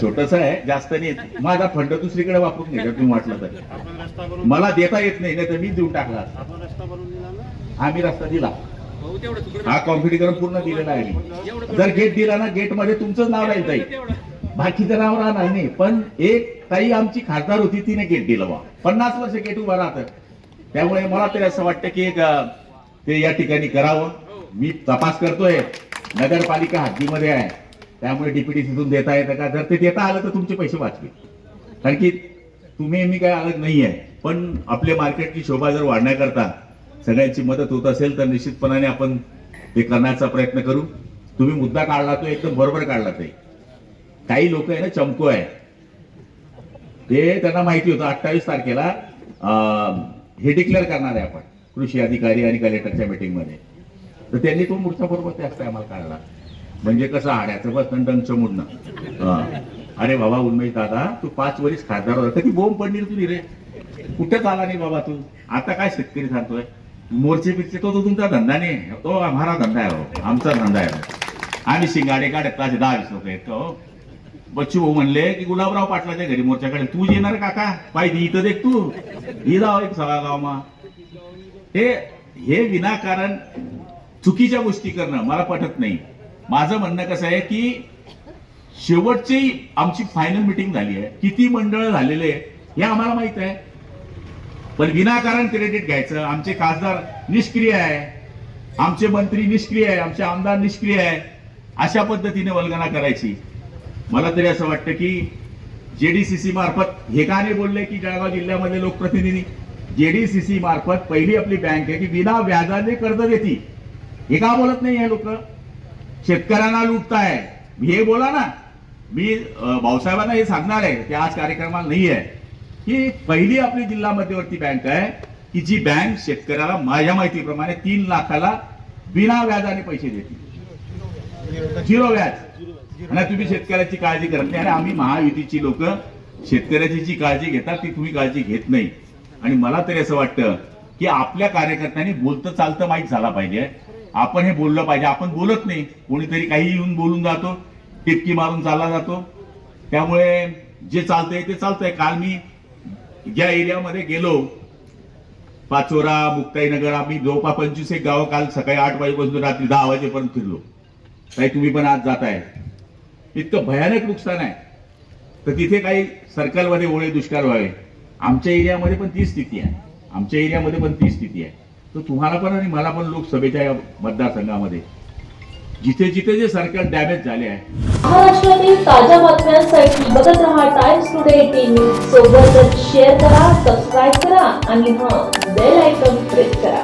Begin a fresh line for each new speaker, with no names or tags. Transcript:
छोटस आहे जास्त नाही. येत. माझा फंड दुसरीकडे वापरून घ्यायचा तुम्ही वाटलं तर. मला देता येत नाही नाही तर मी देऊन टाकला. असता.
आपण रस्ता बनवून दिला ना?
आम्ही रस्ता दिला.
तुकडं
हा कॉम्प्युटीकरण पूर्ण दिलेला आहे मी जर गेट दिला ना गेटमध्ये तुमचंच नाव राहील ताई. बाकीचं नाव राहणार नाही. पण एक ताई आमची खासदार होती तिने गेट दिलं बा पन्नास वर्ष गेट उभा राहतं. त्यामुळे मला तरी असं वाटतं की एक ते या ठिकाणी करावं. मी तपास करतोय. नगरपालिका हद्दीमध्ये आहे. त्यामुळे डीपीडीसीतून देता येतं का? जर ते देता आलं तर तुमचे पैसे वाचले कारण की तुम्ही मी काय अलग नाही आहे पण आपल्या मार्केटची शोभा जर वाढण्याकरता सगळ्यांची मदत होत असेल तर निश्चितपणाने आपण ते करण्याचा प्रयत्न करू. तुम्ही मुद्दा काढला तो एकदम बरोबर काढला ते काही लोक आहे ना चमको आहे. ते त्यांना माहिती होतं अठ्ठावीस तारखेला अं, हे डिक्लेअर करणार आहे आपण कृषी अधिकारी आणि कलेक्टरच्या मीटिंगमध्ये तर त्यांनी तो मूर्छा बरोबर त्याच टायमाला काढला. म्हणजे कसं हाड्याचं बस दंड चमुडणं अरे बाबा उन्मेश दादा तू पाच वरीस खासदार होता ती बोंब पडली रे तुझी रे? कुठंच आला नाही बाबा तू? आता काय शेतकरी सांगतोय? मोर्चे बिरचे तो तो तुमचा धंदा नाही. तो आम्हाला धंदा आहे आमचा धंदा आहे आम्ही शिंगाडे काढत ताजे दहा वीस लोक आहेत हो. बच्चू भाऊ म्हणले की गुलाबराव पाटलाच्या घरी मोर्चाकडे. तू येणार काका पाहिजे इथं देख तू. ही जाव एक सगळा गावमा हे हे विनाकारण चुकीच्या गोष्टी करणं मला पटत नाही. माझं म्हणणं कसं आहे की शेवटची आमची फायनल मिटिंग झाली आहे. किती मंडळ झालेले आहे हे आम्हाला माहीत आहे. पण विनाकारण क्रेडिट घ्यायचं. आमचे खासदार निष्क्रिय आहे. आमचे मंत्री निष्क्रिय आहे. आमचे आमदार निष्क्रिय आहे. अशा पद्धतीने वल्गना करायची. मला तरी असं वाटतं की जेडीसीसी मार्फत हे का नाही बोलले की जळगाव जिल्ह्यामध्ये लोकप्रतिनिधी? जेडीसीसी मार्फत पहिली आपली बँक आहे की विना व्याजाने कर्ज देते हे का बोलत नाही हे लोक? शेतकऱ्यांना लुटताय. हे बोला ना. मी भाऊसाहेबांना हे सांगणार आहे ते आज कार्यक्रमाला नाही आहे. की पहिली आपली जिल्हा मध्यवर्ती बँक आहे की जी बँक शेतकऱ्याला माझ्या माहितीप्रमाणे तीन लाखाला बिना व्याजाने पैसे देते. झिरो व्याज. आणि तुम्ही शेतकऱ्याची काळजी करत नाही. आणि आम्ही महायुतीची लोक शेतकऱ्याची जी काळजी घेतात ती तुम्ही काळजी घेत नाही. आणि मला तरी असं वाटतं की आपल्या कार्यकर्त्यांनी बोलतं चालतं माहीत झाला पाहिजे. आपण हे बोललं पाहिजे. आपण बोलत नाही. कोणीतरी काही येऊन बोलून जातो. टिपकी मारून चालला जातो. त्यामुळे जे चालतंय ते चालतंय. काल मी ज्या एरियामध्ये गेलो पाचोरा मुक्ताईनगर आम्ही जवळपास पंचवीस एक गावं काल सकाळी आठ वाजेपासून रात्री दहा वाजेपर्यंत फिरलो. काही तुम्ही पण आज जाताय. इतकं भयानक नुकसान आहे. तर तिथे काही सर्कलमध्ये ओळे दुष्काळ व्हावे. आमच्या एरियामध्ये पण ती स्थिती आहे. आमच्या एरियामध्ये पण ती स्थिती आहे. तर तुम्हाला पण आणि मला पण लोकसभेच्या या मतदारसंघामध्ये. जिथे जिथे जे सरकार डॅमेज झाले आहे.
महाराष्ट्रातील ताज्या बातम्यांसाठी बघत रहा टाइम्स टुडे टीव्ही सोबतच शेअर करा सबस्क्राईब करा आणि हा बेल आयकॉन प्रेस करा.